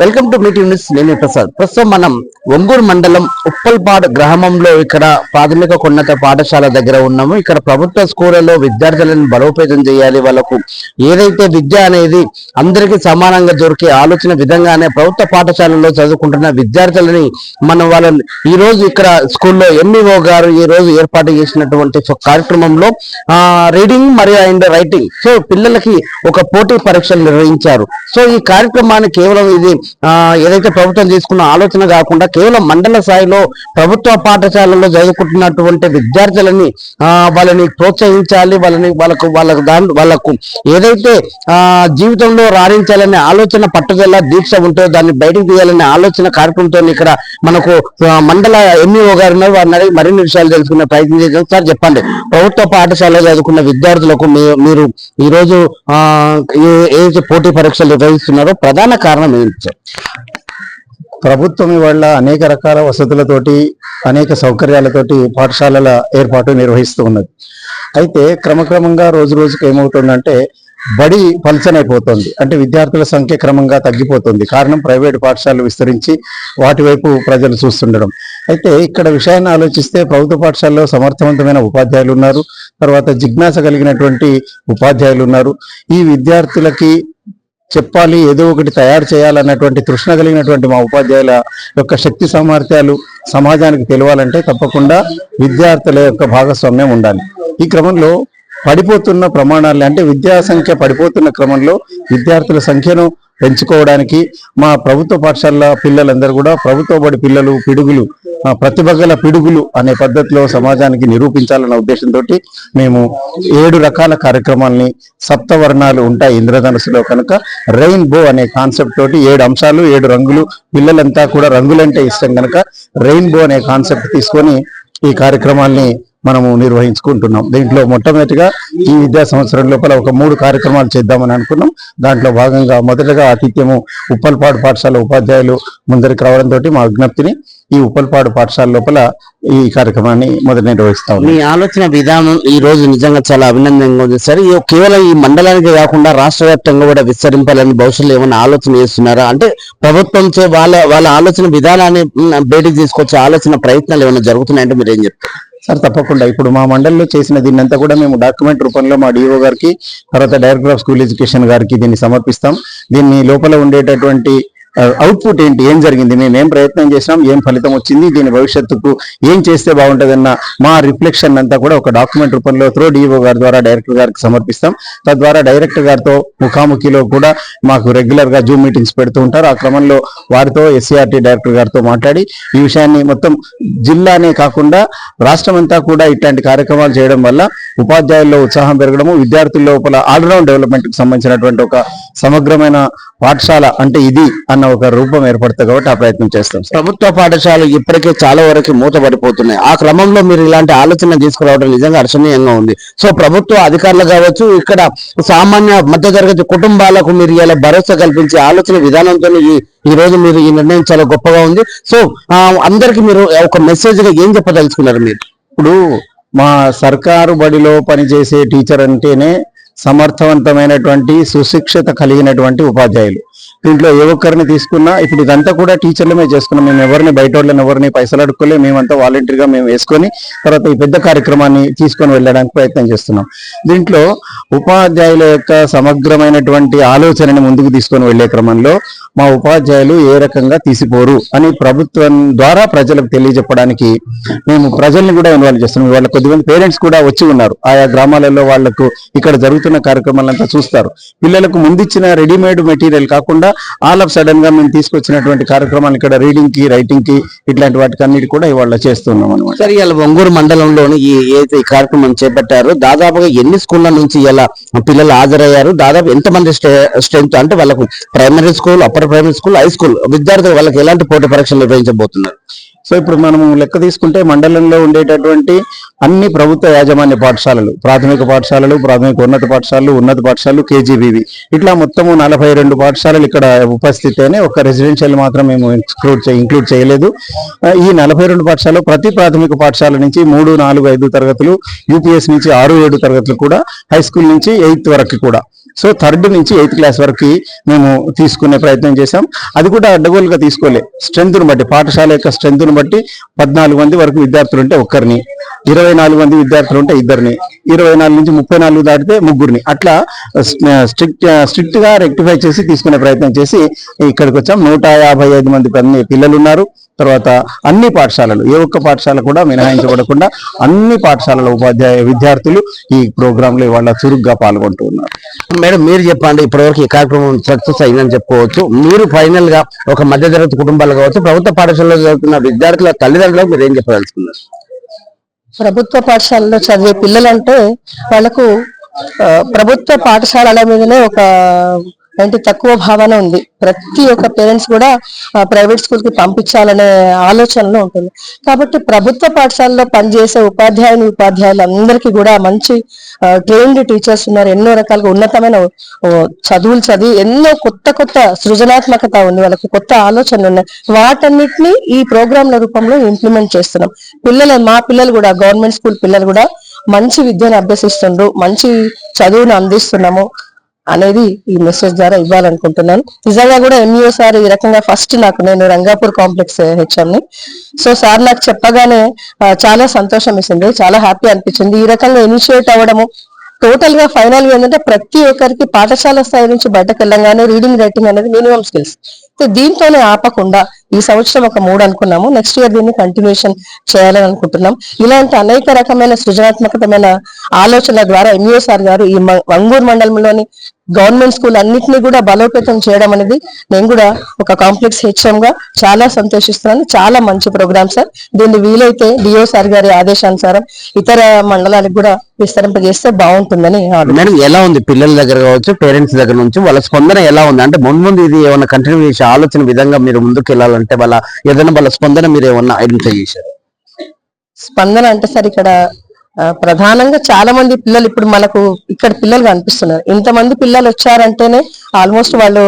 Welcome to meeting news నేను ప్రసాద్ ప్రస్తుతం మనం ఒంగూరు మండలం ఉప్పల్పాడు గ్రామంలో ఇక్కడ ప్రాథమిక ఉన్నత పాఠశాల దగ్గర ఉన్నాము. ఇక్కడ ప్రభుత్వ స్కూళ్ళలో విద్యార్థులను బలోపేతం చేయాలి. వాళ్ళకు ఏదైతే విద్య అనేది అందరికీ సమానంగా దొరికే ఆలోచన విధంగానే ప్రభుత్వ పాఠశాలలో చదువుకుంటున్న విద్యార్థులని మనం వాళ్ళని ఈ రోజు ఇక్కడ స్కూల్లో ఎంఈఓ గారు ఈ రోజు ఏర్పాటు చేసినటువంటి కార్యక్రమంలో ఆ రీడింగ్ మరియు అండ్ రైటింగ్. సో పిల్లలకి ఒక పోటీ పరీక్షలు నిర్వహించారు. సో ఈ కార్యక్రమానికి కేవలం ఇది ఏదైతే ప్రభుత్వం తీసుకున్న ఆలోచన కాకుండా కేవలం మండల స్థాయిలో ప్రభుత్వ పాఠశాలలో చదువుకుంటున్నటువంటి విద్యార్థులని వాళ్ళని ప్రోత్సహించాలి వాళ్ళని వాళ్ళకు వాళ్ళకు దాని వాళ్ళకు ఏదైతే ఆ జీవితంలో రాణించాలనే ఆలోచన పట్టుదల దీక్ష ఉంటుందో దాన్ని బయటకు తీయాలనే ఆలోచన కార్యక్రమంతో ఇక్కడ మనకు మండల ఎంఈఓ గారు ఉన్నారు. వారిని మరిన్ని విషయాలు తెలుసుకునే ప్రయత్నం చేద్దాం. సార్ చెప్పండి. ప్రభుత్వ పాఠశాలలో చదువుకున్న విద్యార్థులకు మీరు ఈ రోజు ఆ ఏ- ఏదైతే పోటీ పరీక్షలు నిర్వహిస్తున్నారో ప్రధాన కారణం ఏంటి ప్రభుత్వం ఇవాళ అనేక రకాల వసతులతోటి అనేక సౌకర్యాలతోటి పాఠశాలల ఏర్పాటు నిర్వహిస్తూ ఉన్నది. అయితే క్రమక్రమంగా రోజు రోజుకి ఏమవుతుందంటే బడి పలచనైపోతుంది. అంటే విద్యార్థుల సంఖ్య క్రమంగా తగ్గిపోతుంది. కారణం ప్రైవేట్ పాఠశాలలు విస్తరించి వాటి వైపు ప్రజలు చూస్తుండడం. అయితే ఇక్కడ విషయాన్ని ఆలోచిస్తే ప్రభుత్వ పాఠశాలలో సమర్థవంతమైన ఉపాధ్యాయులు ఉన్నారు. తర్వాత జిజ్ఞాస కలిగినటువంటి ఉపాధ్యాయులు ఉన్నారు. ఈ విద్యార్థులకి చెప్పాలి ఏదో ఒకటి తయారు చేయాలన్నటువంటి తృష్ణ కలిగినటువంటి మా ఉపాధ్యాయుల యొక్క శక్తి సామర్థ్యాలు సమాజానికి తెలియాలంటే తప్పకుండా విద్యార్థుల యొక్క భాగస్వామ్యం ఉండాలి. ఈ క్రమంలో పడిపోతున్న ప్రమాణాలు అంటే విద్యా సంఖ్య పడిపోతున్న క్రమంలో విద్యార్థుల సంఖ్యను పెంచుకోవడానికి మా ప్రభుత్వ పాఠశాల పిల్లలందరూ కూడా ప్రభుత్వ బడి పిల్లలు పిడుగులు ప్రతిభగల ప్రతిభ గల పిడుగులు అనే పద్ధతిలో సమాజానికి నిరూపించాలన్న ఉద్దేశంతో మేము ఏడు రకాల కార్యక్రమాల్ని సప్తవర్ణాలు ఉంటాయి ఇంద్రధనుసులో కనుక. రెయిన్బో అనే కాన్సెప్ట్ తోటి ఏడు అంశాలు ఏడు రంగులు పిల్లలంతా కూడా రంగులంటే ఇష్టం కనుక రెయిన్బో అనే కాన్సెప్ట్ తీసుకొని ఈ కార్యక్రమాల్ని మనము నిర్వహించుకుంటున్నాం. దీంట్లో మొట్టమొదటిగా ఈ విద్యా సంవత్సరం లోపల ఒక మూడు కార్యక్రమాలు చేద్దామని అనుకున్నాం. దాంట్లో భాగంగా మొదటగా ఆతిథ్యము ఉప్పల్పాడు పాఠశాల ఉపాధ్యాయులు ముందరికి రావడంతో మా విజ్ఞప్తిని ఈ ఉప్పల్పాడు పాఠశాల లోపల ఈ కార్యక్రమాన్ని మొదట నిర్వహిస్తాం. మీ ఆలోచన విధానం ఈ రోజు నిజంగా చాలా అభినందనంగా ఉంది. సార్ ఇది కేవలం ఈ మండలానికి కాకుండా రాష్ట్ర వ్యాప్తంగా కూడా విస్తరింపాలని భవిష్యత్తులో ఏమైనా ఆలోచన చేస్తున్నారా? అంటే ప్రభుత్వం వాళ్ళ వాళ్ళ ఆలోచన విధానాన్ని మ్, బయటికి తీసుకొచ్చే ఆలోచన ప్రయత్నాలు ఏమైనా జరుగుతున్నాయంటే మీరు ఏం చెప్తారు? సార్ తప్పకుండా. ఇప్పుడు మా మండలిలో చేసిన దీన్నంతా కూడా మేము డాక్యుమెంట్ రూపంలో మా డిఓ గారికి తర్వాత డైరెక్టర్ ఆఫ్ స్కూల్ ఎడ్యుకేషన్ గారికి దీన్ని సమర్పిస్తాం. దీన్ని లోపల ఉండేటటువంటి అవుట్పుట్ ఏంటి? ఏం జరిగింది? మేము ఏం ప్రయత్నం చేసినాం ఏం ఫలితం వచ్చింది? దీని భవిష్యత్తుకు ఏం చేస్తే బాగుంటుందన్న మా రిఫ్లెక్షన్ అంతా కూడా ఒక డాక్యుమెంట్ రూపంలో త్రో డిఓ గారి ద్వారా డైరెక్టర్ గారికి సమర్పిస్తాం. తద్వారా డైరెక్టర్ గారితో ముఖాముఖిలో కూడా మాకు రెగ్యులర్గా జూమ్ మీటింగ్స్ పెడుతూ ఉంటారు. ఆ క్రమంలో వారితో ఎస్సీఆర్టీ డైరెక్టర్ గారితో మాట్లాడి ఈ విషయాన్ని మొత్తం జిల్లానే కాకుండా రాష్ట్రం అంతా కూడా ఇట్లాంటి కార్యక్రమాలు చేయడం వల్ల ఉపాధ్యాయుల్లో ఉత్సాహం పెరగడము విద్యార్థుల లోపల ఆల్రౌండ్ డెవలప్మెంట్కి సంబంధించినటువంటి ఒక సమగ్రమైన పాఠశాల అంటే ఇది అన్న ఒక రూపం ఏర్పడుతుంది కాబట్టి ఆ ప్రయత్నం చేస్తాం ప్రభుత్వ పాఠశాలలు ఇప్పటికే చాలా వరకు మూతపడిపోతున్నాయి. ఆ క్రమంలో మీరు ఇలాంటి ఆలోచన తీసుకురావడం నిజంగా హర్షణీయంగా ఉంది. సో ప్రభుత్వ అధికారులు కావచ్చు ఇక్కడ సామాన్య మధ్యతరగతి కుటుంబాలకు మీరు ఇలా భరోసా కల్పించే ఆలోచన విధానంతో ఈ ఈ రోజు మీరు ఈ నిర్ణయం చాలా గొప్పగా ఉంది. సో అందరికి మీరు ఒక మెసేజ్గా ఏం చెప్పదలుచుకున్నారు మీరు? ఇప్పుడు మా సర్కారు బడిలో పనిచేసే టీచర్ అంటేనే సమర్థవంతమైనటువంటి సుశిక్షత కలిగినటువంటి ఉపాధ్యాయులు. దీంట్లో ఏ ఒక్కరిని తీసుకున్నా ఇప్పుడు ఇదంతా కూడా టీచర్లమే చేసుకున్నాం. మేము ఎవరిని బయట వాళ్ళని ఎవరిని పైసలు అడుక్కోలే. మేమంతా వాలంటీర్గా మేము వేసుకొని తర్వాత ఈ పెద్ద కార్యక్రమాన్ని తీసుకొని వెళ్ళడానికి ప్రయత్నం చేస్తున్నాం. దీంట్లో ఉపాధ్యాయుల యొక్క సమగ్రమైనటువంటి ఆలోచనని ముందుకు తీసుకొని వెళ్ళే క్రమంలో మా ఉపాధ్యాయులు ఏ రకంగా తీసిపోరు అని ప్రభుత్వం ద్వారా ప్రజలకు తెలియజెప్పడానికి మేము ప్రజల్ని కూడా ఇన్వాల్వ్ చేస్తున్నాం. వాళ్ళ కొద్దిమంది పేరెంట్స్ కూడా వచ్చి ఉన్నారు. ఆయా గ్రామాలలో వాళ్ళకు ఇక్కడ జరుగుతున్న కార్యక్రమాలంతా చూస్తారు. పిల్లలకు ముందిచ్చిన రెడీమేడ్ మెటీరియల్ కాకుండా ఆల్ ఆఫ్ సడన్గా మేము తీసుకొచ్చినటువంటి కార్యక్రమాలు ఇక్కడ రీడింగ్కి రైటింగ్కి ఇట్లాంటి వాటికి అన్నిటి కూడా ఇవాళ చేస్తున్నాం అనమాట సరే ఇలా ఒంగూరు మండలంలోని ఈ ఏదైతే ఈ కార్యక్రమం చేపట్టారో దాదాపుగా ఎన్ని స్కూళ్ళ నుంచి ఇలా పిల్లలు హాజరయ్యారు? దాదాపు ఎంతమంది స్ట్రెంత్ అంటే వాళ్ళకు primary school upper primary school high school విద్యార్థులు వాళ్ళకి ఎలాంటి పోటీ పరీక్షలు నిర్వహించబోతున్నారు? సో ఇప్పుడు మనము లెక్క తీసుకుంటే మండలంలో ఉండేటటువంటి అన్ని ప్రభుత్వ యాజమాన్య పాఠశాలలు ప్రాథమిక పాఠశాలలు ప్రాథమిక ఉన్నత పాఠశాలలు ఉన్నత పాఠశాలలు కేజీబీవి. ఇట్లా మొత్తము నలభై రెండు పాఠశాలలు ఇక్కడ ఉపస్థితి ఒక రెసిడెన్షియల్ మాత్రం మేము ఇంక్లూడ్ ఇంక్లూడ్ చేయలేదు. ఈ నలభై రెండు పాఠశాలలు ప్రతి ప్రాథమిక పాఠశాల నుంచి మూడు నాలుగు ఐదు తరగతులు యూపీఎస్ నుంచి ఆరు ఏడు తరగతులు కూడా హై స్కూల్ నుంచి ఎయిత్ వరకు కూడా. సో థర్డ్ నుంచి ఎయిత్ క్లాస్ వరకు మేము తీసుకునే ప్రయత్నం చేశాం. అది కూడా అడ్డగోలుగా తీసుకోలే. స్ట్రెంత్ను బట్టి పాఠశాల యొక్క స్ట్రెంత్ను బట్టి పద్నాలుగు మంది వరకు విద్యార్థులు ఉంటే ఒక్కరిని ఇరవై నాలుగు మంది విద్యార్థులు ఉంటే ఇద్దరిని ఇరవై నాలుగు నుంచి ముప్పై నాలుగు దాటితే ముగ్గురిని. అట్లా స్ట్రిక్ట్ స్ట్రిక్ట్గా రెక్టిఫై చేసి తీసుకునే ప్రయత్నం చేసి ఇక్కడికి వచ్చాం. నూట యాభై ఐదు మంది పిల్లలు ఉన్నారు. తర్వాత అన్ని పాఠశాలలు ఏ ఒక్క పాఠశాల కూడా మినహాయించబడకుండా అన్ని పాఠశాలల ఉపాధ్యాయ విద్యార్థులు ఈ ప్రోగ్రామ్లో ఇవాళ చురుగ్గా పాల్గొంటూ ఉన్నారు. మేడం మీరు చెప్పండి ఇప్పటివరకు ఈ కార్యక్రమం సక్సెస్ అయిందని చెప్పుకోవచ్చు. మీరు ఫైనల్గా ఒక మధ్యతరగతి కుటుంబాలు కావచ్చు ప్రభుత్వ పాఠశాలలో చదువుతున్న విద్యార్థుల తల్లిదండ్రులకు మీరు ఏం చెప్పదలుచుకున్నారు? ప్రభుత్వ పాఠశాలలో చదివే పిల్లలంటే వాళ్ళకు ప్రభుత్వ పాఠశాలల మీదనే ఒక అంటే తక్కువ భావన ఉంది. ప్రతి ఒక్క పేరెంట్స్ కూడా ప్రైవేట్ స్కూల్కి పంపించాలనే ఆలోచనలో ఉంటుంది. కాబట్టి ప్రభుత్వ పాఠశాలలో పనిచేసే ఉపాధ్యాయుని ఉపాధ్యాయులు అందరికీ కూడా మంచి ట్రైన్డ్ టీచర్స్ ఉన్నారు. ఎన్నో రకాలుగా ఉన్నతమైన చదువులు చదివి ఎన్నో కొత్త కొత్త సృజనాత్మకత ఉంది. వాళ్ళకి కొత్త ఆలోచనలు ఉన్నాయి. వాటన్నిటిని ఈ ప్రోగ్రాంల రూపంలో ఇంప్లిమెంట్ చేస్తున్నాం. పిల్లలు మా పిల్లలు కూడా గవర్నమెంట్ స్కూల్ పిల్లలు కూడా మంచి విద్యను అభ్యసిస్తుండ్రు. మంచి చదువును అందిస్తున్నాము. అనేది ఈ మెసేజ్ ద్వారా ఇవ్వాలనుకుంటున్నాను. నిజంగా కూడా ఎంఈఓ సార్ ఈ రకంగా ఫస్ట్ నాకు నేను రంగాపూర్ కాంప్లెక్స్ హెచ్ఎంని సో సార్ నాకు చెప్పగానే చాలా సంతోషం ఇస్తుంది చాలా హ్యాపీ అనిపించింది. ఈ రకంగా ఇనిషియేట్ అవ్వడము టోటల్గా ఫైనల్గా ఏంటంటే ప్రతి ఒక్కరికి పాఠశాల స్థాయి నుంచి బయటకు వెళ్ళంగానే రీడింగ్ రైటింగ్ అనేది మినిమం స్కిల్స్ దీంతోనే ఆపకుండా ఈ సంవత్సరం ఒక మూడు అనుకున్నాము. నెక్స్ట్ ఇయర్ దీన్ని కంటిన్యూషన్ చేయాలని అనుకుంటున్నాం. ఇలాంటి అనేక రకమైన సృజనాత్మకమైన ఆలోచనల ద్వారా ఎంఈఓ సార్ గారు ఈ మంగూరు మండలంలోని గవర్నమెంట్ స్కూల్ అన్నిటిని కూడా బలోపేతం చేయడం అనేది నేను కూడా ఒక కాంప్లెక్స్ హెచ్ఎం గా చాలా సంతోషిస్తున్నాను. చాలా మంచి ప్రోగ్రామ్ సార్. దీన్ని వీలైతే డిఓ సార్ గారి ఆదేశానుసారం ఇతర మండలాలకు కూడా విస్తరింపజేస్తే బాగుంటుందని మేడం ఎలా ఉంది? పిల్లల దగ్గర కావచ్చు పేరెంట్స్ దగ్గర నుంచి వాళ్ళ స్పందన ఎలా ఉంది? అంటే ముందు ముందు ఇది ఏమైనా కంటిన్యూ చేసే ఆలోచన విధంగా మీరు ముందుకు వెళ్ళాలంటే వాళ్ళ ఏదైనా వాళ్ళ స్పందన మీరు ఏమన్నా ఐడెంటిఫై చేశారు? స్పందన అంటే సార్ ఇక్కడ ప్రధానంగా చాలా మంది పిల్లలు ఇప్పుడు మనకు ఇక్కడ పిల్లలు కనిపిస్తున్నారు. ఇంతమంది పిల్లలు వచ్చారంటేనే ఆల్మోస్ట్ వాళ్ళు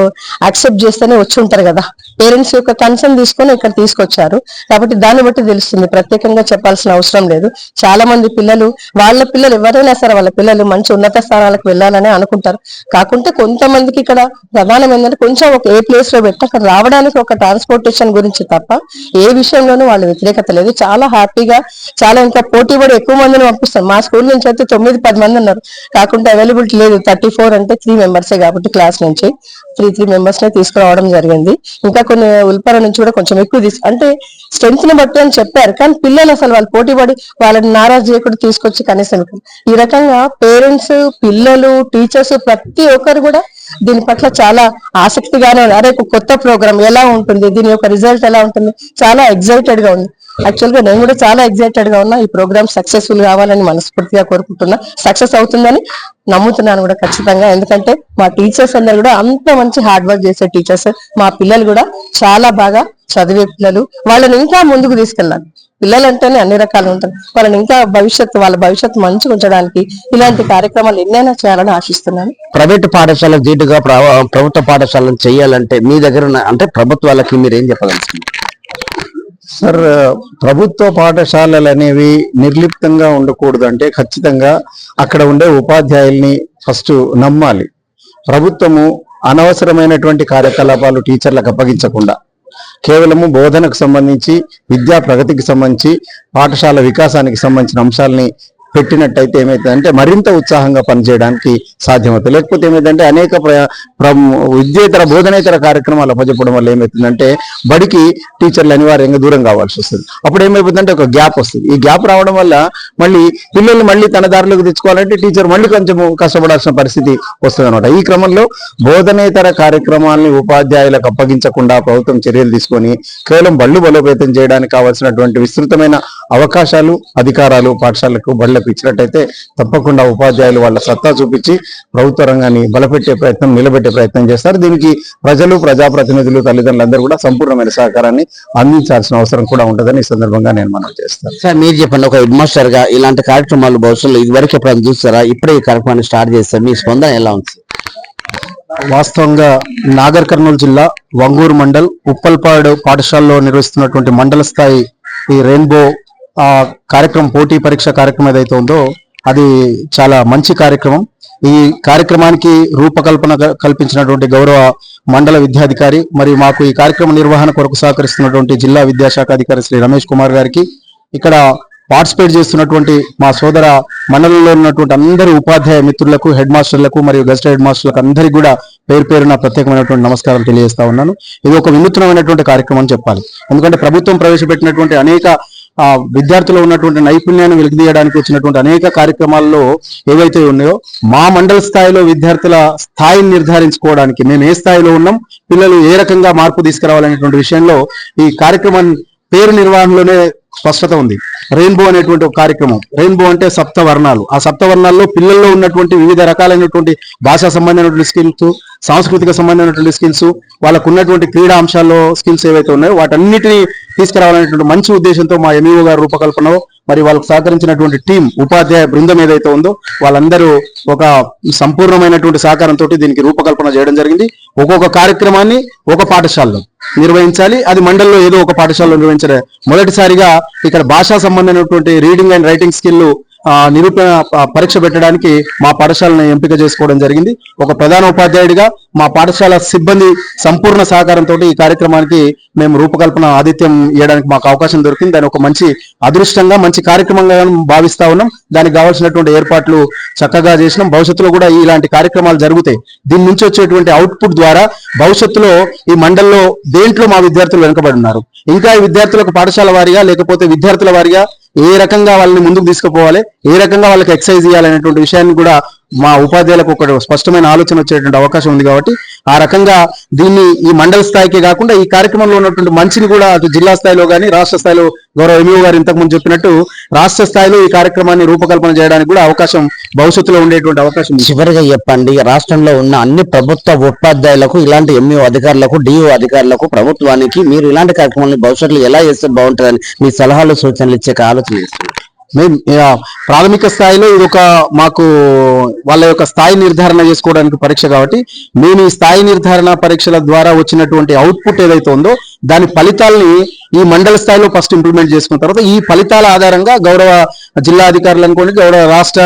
యాక్సెప్ట్ చేస్తేనే వచ్చి ఉంటారు కదా. పేరెంట్స్ యొక్క కన్సర్న్ తీసుకొని ఇక్కడ తీసుకొచ్చారు. కాబట్టి దాన్ని బట్టి తెలుస్తుంది. ప్రత్యేకంగా చెప్పాల్సిన అవసరం లేదు. చాలా మంది పిల్లలు వాళ్ళ పిల్లలు ఎవరైనా సరే వాళ్ళ పిల్లలు మంచి ఉన్నత స్థానాలకు వెళ్ళాలని అనుకుంటారు. కాకుంటే కొంతమందికి ఇక్కడ ప్రధానం ఏంటంటే కొంచెం ఒక ఏ ప్లేస్లో పెట్టి అక్కడ రావడానికి ఒక ట్రాన్స్పోర్టేషన్ గురించి తప్ప ఏ విషయంలోనూ వాళ్ళ వ్యతిరేకత లేదు. చాలా హ్యాపీగా చాలా ఇంకా పోటీ పడి ఎక్కువ మందిని పంపిస్తారు మా స్కూల్ నుంచి అయితే తొమ్మిది పది మంది ఉన్నారు. కాకుండా అవైలబిలిటీ లేదు. థర్టీ ఫోర్ అంటే త్రీ మెంబర్సే కాబట్టి క్లాస్ నుంచి త్రీ త్రీ మెంబర్స్ నే తీసుకురావడం జరిగింది. ఇంకా కొన్ని ఉల్పర నుంచి కూడా కొంచెం ఎక్కువ తీసు అంటే స్ట్రెంత్ని బట్టి అని చెప్పారు. కానీ పిల్లలు అసలు వాళ్ళు పోటీ పడి వాళ్ళని నారాజు చేయకుండా తీసుకొచ్చి కనీసం ఈ రకంగా పేరెంట్స్ పిల్లలు టీచర్స్ ప్రతి ఒక్కరు కూడా దీని పట్ల చాలా ఆసక్తిగానే ఉన్నారు. అరే కొత్త ప్రోగ్రామ్ ఎలా ఉంటుంది? దీని యొక్క రిజల్ట్ ఎలా ఉంటుంది? చాలా ఎక్సైటెడ్గా ఉంది. యాక్చువల్గా నేను కూడా చాలా ఎక్సైటెడ్గా ఉన్నా. ఈ ప్రోగ్రామ్ సక్సెస్ఫుల్ కావాలని మనస్ఫూర్తిగా కోరుకుంటున్నా. సక్సెస్ అవుతుందని నమ్ముతున్నాను కూడా ఖచ్చితంగా. ఎందుకంటే మా టీచర్స్ అందరు కూడా అంత మంచి హార్డ్ వర్క్ చేసే టీచర్స్ మా పిల్లలు కూడా చాలా బాగా చదివే పిల్లలు. వాళ్ళని ఇంకా ముందుకు తీసుకెళ్ళాలి. పిల్లలు అంటేనే అన్ని రకాలు ఉంటారు వాళ్ళని ఇంకా భవిష్యత్తు వాళ్ళ భవిష్యత్తు మంచి ఉంచడానికి ఇలాంటి కార్యక్రమాలు ఎన్నైనా చేయాలని ఆశిస్తున్నాను. ప్రైవేట్ పాఠశాలకు దీటుగా ప్రభుత్వ పాఠశాలను చేయాలంటే మీ దగ్గర ఉన్న అంటే ప్రభుత్వాలకి మీరు ఏం చెప్పగలుగుతున్నారు సార్ ప్రభుత్వ పాఠశాలలు అనేవి నిర్లిప్తంగా ఉండకూడదు అంటే ఖచ్చితంగా అక్కడ ఉండే ఉపాధ్యాయుల్ని ఫస్ట్ నమ్మాలి. ప్రభుత్వము అనవసరమైనటువంటి కార్యకలాపాలు టీచర్లకు అప్పగించకుండా కేవలము బోధనకు సంబంధించి విద్యా ప్రగతికి సంబంధించి పాఠశాల వికాసానికి సంబంధించిన అంశాలని పెట్టినట్టయితే ఏమైతుందంటే మరింత ఉత్సాహంగా పనిచేయడానికి సాధ్యమవుతుంది. లేకపోతే ఏమైందంటే అనేక విద్యేతర బోధనేతర కార్యక్రమాలు అప్పచెప్పడం వల్ల ఏమవుతుందంటే బడికి టీచర్లు అనివార్యంగా దూరం కావాల్సి వస్తుంది. అప్పుడు ఏమైపోతుందంటే ఒక గ్యాప్ వస్తుంది. ఈ గ్యాప్ రావడం వల్ల మళ్ళీ పిల్లల్ని మళ్ళీ తన దారిలోకి తెచ్చుకోవాలంటే టీచర్ మళ్ళీ కొంచెం కష్టపడాల్సిన పరిస్థితి వస్తుంది అనమాట ఈ క్రమంలో బోధనేతర కార్యక్రమాలని ఉపాధ్యాయులకు అప్పగించకుండా ప్రభుత్వం చర్యలు తీసుకొని కేవలం బళ్ళు బలోపేతం చేయడానికి కావాల్సినటువంటి విస్తృతమైన అవకాశాలు అధికారాలు పాఠశాలకు బళ్ళకు ఇచ్చినట్టయితే తప్పకుండా ఉపాధ్యాయులు వాళ్ళ సత్తా చూపించి ప్రభుత్వ రంగాన్ని బలపెట్టే ప్రయత్నం నిలబెట్టే ప్రయత్నం చేస్తారు. దీనికి ప్రజలు ప్రజాప్రతినిధులు తల్లిదండ్రులు అందరూ కూడా సంపూర్ణమైన సహకారాన్ని అందించాల్సిన అవసరం కూడా ఉంటుందని ఈ సందర్భంగా నేను మనం చేస్తాను. సార్ మీరు చెప్పండి ఒక హెడ్ మాస్టర్గా ఇలాంటి కార్యక్రమాలు భవిష్యత్తులో ఇదివరకు ఎప్పుడైనా చూస్తారా ఇప్పుడే ఈ కార్యక్రమాన్ని స్టార్ట్ చేస్తారు. మీ స్పందన ఎలా ఉంది? వాస్తవంగా నాగర్ కర్నూలు జిల్లా వంగూరు మండల్ ఉప్పల్పాడు పాఠశాలలో నిర్వహిస్తున్నటువంటి మండల స్థాయి ఈ రెయిన్బో ఆ కార్యక్రమం పోటీ పరీక్ష కార్యక్రమం ఏదైతే ఉందో అది చాలా మంచి కార్యక్రమం. ఈ కార్యక్రమానికి రూపకల్పన క- కల్పించినటువంటి గౌరవ మండల విద్యాధికారి మరియు మాకు ఈ కార్యక్రమ నిర్వహణ కొరకు సహకరిస్తున్నటువంటి జిల్లా విద్యాశాఖ అధికారి శ్రీ రమేష్ కుమార్ గారికి ఇక్కడ పార్టిసిపేట్ చేస్తున్నటువంటి మా సోదర మండలంలో ఉన్నటువంటి అందరి ఉపాధ్యాయ మిత్రులకు హెడ్ మాస్టర్లకు మరియు గెస్ట్ హెడ్ మాస్టర్లకు అందరికీ కూడా పేరు పేరున ప్రత్యేకమైనటువంటి నమస్కారం తెలియజేస్తా ఉన్నాను. ఇది ఒక వినూత్నమైనటువంటి కార్యక్రమం చెప్పాలి. ఎందుకంటే ప్రభుత్వం ప్రవేశపెట్టినటువంటి అనేక ఆ విద్యార్థులు ఉన్నటువంటి నైపుణ్యాన్ని వెలికితీయడానికి వచ్చినటువంటి అనేక కార్యక్రమాల్లో ఏవైతే ఉన్నాయో మా మండల స్థాయిలో విద్యార్థుల స్థాయిని నిర్ధారించుకోవడానికి మేము ఏ స్థాయిలో ఉన్నాం పిల్లలు ఏ రకంగా మార్పు తీసుకురావాలనేటువంటి విషయంలో ఈ కార్యక్రమం పేరు నిర్వహణలోనే స్పష్టత ఉంది. రెయిన్బో అనేటువంటి ఒక కార్యక్రమం. రెయిన్బో అంటే సప్త వర్ణాలు ఆ సప్త వర్ణాల్లో పిల్లల్లో ఉన్నటువంటి వివిధ రకాలైనటువంటి భాషా సంబంధమైనటువంటి స్కిల్స్ సాంస్కృతిక సంబంధమైనటువంటి స్కిల్స్ వాళ్ళకు ఉన్నటువంటి క్రీడా అంశాల్లో స్కిల్స్ ఏవైతే ఉన్నాయో వాటన్నిటిని తీసుకురావాలనేటువంటి మంచి ఉద్దేశంతో మా ఎంఈఓ గారు రూపకల్పనలో మరి వాళ్ళకు సహకరించినటువంటి టీం ఉపాధ్యాయ బృందం ఏదైతే ఉందో వాళ్ళందరూ ఒక సంపూర్ణమైనటువంటి సహకారంతో దీనికి రూపకల్పన చేయడం జరిగింది. ఒక్కొక్క కార్యక్రమాన్ని ఒక పాఠశాలలో నిర్వహించాలి. అది మండలంలో ఏదో ఒక పాఠశాలలో నిర్వహించడం మొదటిసారిగా ఇక్కడ భాషా సంబంధమైనటువంటి రీడింగ్ అండ్ రైటింగ్ స్కిల్ నిరూపణ పరీక్ష పెట్టడానికి మా పాఠశాలను ఎంపిక చేసుకోవడం జరిగింది. ఒక ప్రధాన ఉపాధ్యాయుడిగా మా పాఠశాల సిబ్బంది సంపూర్ణ సహకారంతో ఈ కార్యక్రమానికి మేము రూపకల్పన ఆదిత్యం ఇవ్వడానికి మాకు అవకాశం దొరికింది. దాని ఒక మంచి అదృష్టంగా మంచి కార్యక్రమంగా భావిస్తా ఉన్నాం. దానికి కావాల్సినటువంటి ఏర్పాట్లు చక్కగా చేసినాం. భవిష్యత్తులో కూడా ఇలాంటి కార్యక్రమాలు జరుగుతాయి. దీని నుంచి వచ్చేటువంటి అవుట్పుట్ ద్వారా భవిష్యత్తులో ఈ మండల్లో దేంట్లో మా విద్యార్థులు వెనుకబడి ఉన్నారు? ఇంకా ఈ విద్యార్థులకు పాఠశాల వారిగా లేకపోతే విద్యార్థుల వారిగా ఏ రకంగా వాళ్ళని ముందుకు తీసుకుపోవాలి ఏ రకంగా వాళ్ళకి ఎక్సైజ్ చేయాలనేటువంటి విషయాన్ని కూడా మా ఉపాధ్యాయులకు ఒక స్పష్టమైన ఆలోచన వచ్చేటువంటి అవకాశం ఉంది కాబట్టి ఆ రకంగా దీన్ని ఈ మండల స్థాయికే కాకుండా ఈ కార్యక్రమంలో ఉన్నటువంటి మంచిని కూడా అటు జిల్లా స్థాయిలో కానీ రాష్ట్ర స్థాయిలో గౌరవ ఎంఈఓ గారు ఇంతకు ముందు చెప్పినట్టు రాష్ట్ర స్థాయిలో ఈ కార్యక్రమాన్ని రూపకల్పన చేయడానికి కూడా అవకాశం భవిష్యత్తులో ఉండేటువంటి అవకాశం ఉంది. చివరిగా చెప్పండి రాష్ట్రంలో ఉన్న అన్ని ప్రభుత్వ ఉపాధ్యాయులకు ఇలాంటి ఎంఈఓ అధికారులకు డిఓ అధికారులకు ప్రభుత్వానికి మీరు ఇలాంటి కార్యక్రమాలను భవిష్యత్తులో ఎలా చేస్తే బాగుంటుందని మీ సలహాలు సూచనలు ఇచ్చే ఆలోచన చేస్తున్నారు మేము ప్రాథమిక స్థాయిలో ఇది ఒక మాకు వాళ్ళ యొక్క స్థాయి నిర్ధారణ చేసుకోవడానికి పరీక్ష కాబట్టి మేము ఈ స్థాయి నిర్ధారణ పరీక్షల ద్వారా వచ్చినటువంటి అవుట్పుట్ ఏదైతే ఉందో దాని ఫలితాలని ఈ మండల స్థాయిలో ఫస్ట్ ఇంప్లిమెంట్ చేసుకున్న తర్వాత ఈ ఫలితాల ఆధారంగా గౌరవ జిల్లా అధికారులు అనుకోండి గౌరవ రాష్ట్ర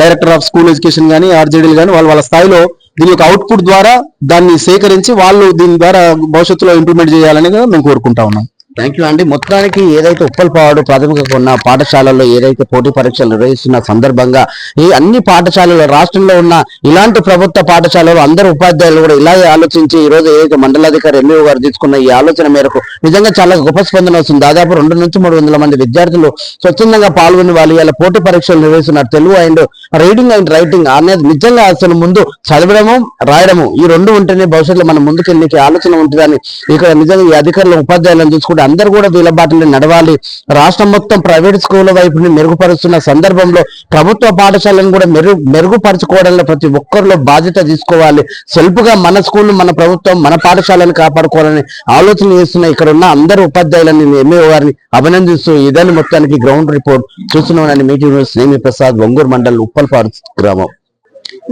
డైరెక్టర్ ఆఫ్ స్కూల్ ఎడ్యుకేషన్ కానీ ఆర్జేడీలు కానీ వాళ్ళ వాళ్ళ స్థాయిలో దీని యొక్క అవుట్పుట్ ద్వారా దాన్ని సేకరించి వాళ్ళు దీని ద్వారా భవిష్యత్తులో ఇంప్లిమెంట్ చేయాలని మేము కోరుకుంటా ఉన్నాం. థ్యాంక్ యూ అండి మొత్తానికి ఏదైతే ఉప్పల్పాడు ప్రాథమిక ఉన్న పాఠశాలల్లో ఏదైతే పోటీ పరీక్షలు నిర్వహిస్తున్న సందర్భంగా ఈ అన్ని పాఠశాలలు రాష్ట్రంలో ఉన్న ఇలాంటి ప్రభుత్వ పాఠశాలలు అందరు ఉపాధ్యాయులు కూడా ఇలాగే ఆలోచించి ఈ రోజు ఏదైతే మండలాధికారి ఎంఈఓ గారు తీసుకున్న ఈ ఆలోచన మేరకు నిజంగా చాలా గొప్ప స్పందన వస్తుంది. దాదాపు రెండు నుంచి మూడు వందల మంది విద్యార్థులు స్వచ్ఛందంగా పాల్గొని వాళ్ళు ఇలా పోటీ పరీక్షలు నిర్వహిస్తున్నారు. Telugu and reading and writing అనేది నిజంగా అసలు ముందు చదవడము రాయడము ఈ రెండు ఉంటేనే భవిష్యత్తులో మనం ముందుకెళ్ళి ఆలోచన ఉంటుందని ఇక్కడ నిజంగా ఈ అధికారులు ఉపాధ్యాయులను చూసుకుంటే అందరూ కూడా వీళ్ళ నడవాలి. రాష్ట్రం మొత్తం ప్రైవేట్ స్కూల్ వైపుని మెరుగుపరుస్తున్న సందర్భంలో ప్రభుత్వ పాఠశాలను కూడా మెరుగు మెరుగుపరచుకోవడంలో ప్రతి ఒక్కరిలో బాధ్యత తీసుకోవాలి. సెల్ఫ్గా మన స్కూల్ మన ప్రభుత్వం మన పాఠశాలను కాపాడుకోవాలని ఆలోచన చేస్తున్న ఇక్కడ ఉన్న అందరు ఉపాధ్యాయులని ఎంఏ గారిని అభినందిస్తూ ఇదని మొత్తానికి గ్రౌండ్ రిపోర్ట్ చూస్తున్నామని మీటింగ్ స్నేమి ప్రసాద్ ఒంగూరు మండల్ ఉప్పల్పాడు గ్రామం.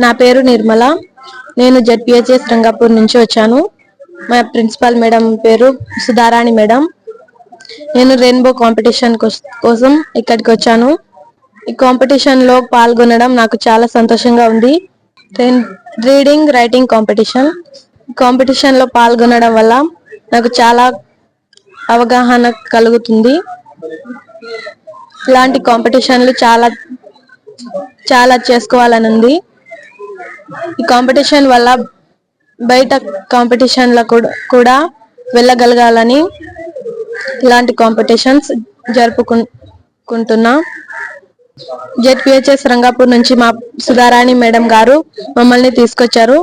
నా పేరు నిర్మల. నేను జడ్పిహెచ్ఎస్ రంగాపూర్ నుంచి వచ్చాను. మా ప్రిన్సిపాల్ మేడం పేరు సుధారాణి మేడం. నేను రెయిన్బో కాంపిటీషన్ కోసం ఇక్కడికి వచ్చాను ఈ కాంపిటీషన్లో పాల్గొనడం నాకు చాలా సంతోషంగా ఉంది. Reading writing competition. కాంపిటీషన్లో పాల్గొనడం వల్ల నాకు చాలా అవగాహన కలుగుతుంది. ఇలాంటి కాంపిటీషన్లు చాలా చాలా చేసుకోవాలని ఉంది ఈ కాంపిటీషన్ వల్ల బయట కాంపిటీషన్ల కూడా కూడా వెళ్ళగలగాలని ఇలాంటి కాంపిటీషన్స్ జరుపుకుంటున్నా జెడ్పిహెచ్ఎస్ రంగాపూర్ నుంచి మా సుధారాణి మేడం గారు మమ్మల్ని తీసుకొచ్చారు.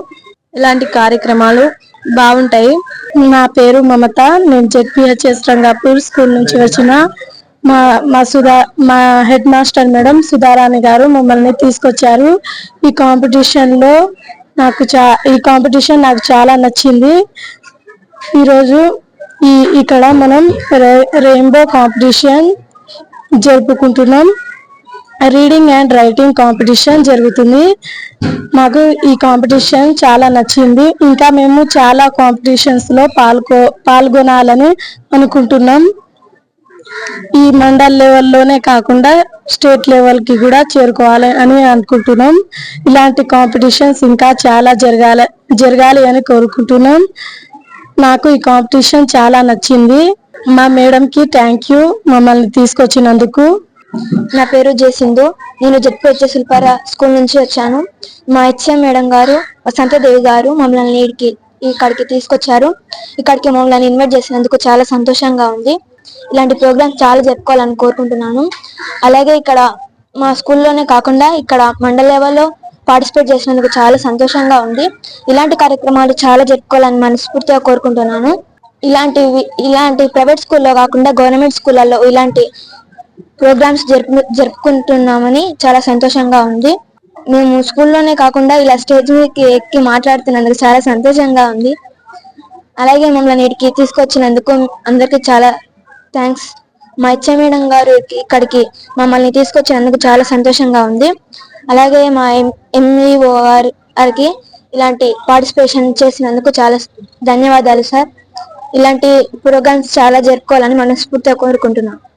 ఇలాంటి కార్యక్రమాలు బాగుంటాయి. నా పేరు మమత. నేను జెడ్పిహెచ్ఎస్ రంగాపూర్ స్కూల్ నుంచి వచ్చిన మా మా సుధా మా హెడ్ మాస్టర్ మేడం సుధారాణి గారు మమ్మల్ని తీసుకొచ్చారు. ఈ కాంపిటీషన్లో నాకు చా ఈ కాంపిటీషన్ నాకు చాలా నచ్చింది. ఈరోజు ఈ ఇక్కడ మనం రెయిన్బో కాంపిటీషన్ జరుపుకుంటున్నాం. రీడింగ్ అండ్ రైటింగ్ కాంపిటీషన్ జరుగుతుంది. మాకు ఈ కాంపిటీషన్ చాలా నచ్చింది. ఇంకా మేము చాలా కాంపిటీషన్స్లో పాల్గొ పాల్గొనాలని అనుకుంటున్నాం. ఈ మండల్ లెవెల్లోనే కాకుండా స్టేట్ లెవెల్కి కూడా చేరుకోవాలి అని అనుకుంటున్నాం. ఇలాంటి కాంపిటీషన్స్ ఇంకా చాలా జరగాలి జరగాలి అని కోరుకుంటున్నాం. నాకు ఈ కాంపిటీషన్ చాలా నచ్చింది. మా మేడం కి థ్యాంక్ యూ మమ్మల్ని తీసుకొచ్చినందుకు. నా పేరు జయసింధు. నేను జడ్పీ శిల్పార స్కూల్ నుంచి వచ్చాను. మా హెచ్ఎం మేడం గారు వసంతదేవి గారు మమ్మల్ని ఇక్కడికి ఇక్కడికి తీసుకొచ్చారు. ఇక్కడికి మమ్మల్ని ఇన్వైట్ చేసినందుకు చాలా సంతోషంగా ఉంది. ఇలాంటి ప్రోగ్రామ్ చాలా జరుపుకోవాలని కోరుకుంటున్నాను. అలాగే ఇక్కడ మా స్కూల్లోనే కాకుండా ఇక్కడ మండల లెవెల్లో పార్టిసిపేట్ చేసినందుకు చాలా సంతోషంగా ఉంది. ఇలాంటి కార్యక్రమాలు చాలా జరుపుకోవాలని మనస్ఫూర్తిగా కోరుకుంటున్నాను. ఇలాంటివి ఇలాంటి ప్రైవేట్ స్కూల్లో కాకుండా గవర్నమెంట్ స్కూళ్ళల్లో ఇలాంటి ప్రోగ్రామ్స్ జరుపు జరుపుకుంటున్నామని చాలా సంతోషంగా ఉంది. మేము స్కూల్లోనే కాకుండా ఇలా స్టేజ్ మీదకి ఎక్కి మాట్లాడుతున్నందుకు చాలా సంతోషంగా ఉంది. అలాగే మమ్మల్ని ఇక్కడికి తీసుకొచ్చినందుకు అందరికీ చాలా థ్యాంక్స్. మా ఇచ్చ మేడం గారు ఇక్కడికి మమ్మల్ని తీసుకొచ్చినందుకు చాలా సంతోషంగా ఉంది. అలాగే మా ఎంఈఓ గారికి ఇలాంటి పార్టిసిపేషన్ చేసినందుకు చాలా ధన్యవాదాలు సార్. ఇలాంటి ప్రోగ్రామ్స్ చాలా జరుపుకోవాలని మనస్ఫూర్తిగా కోరుకుంటున్నాం.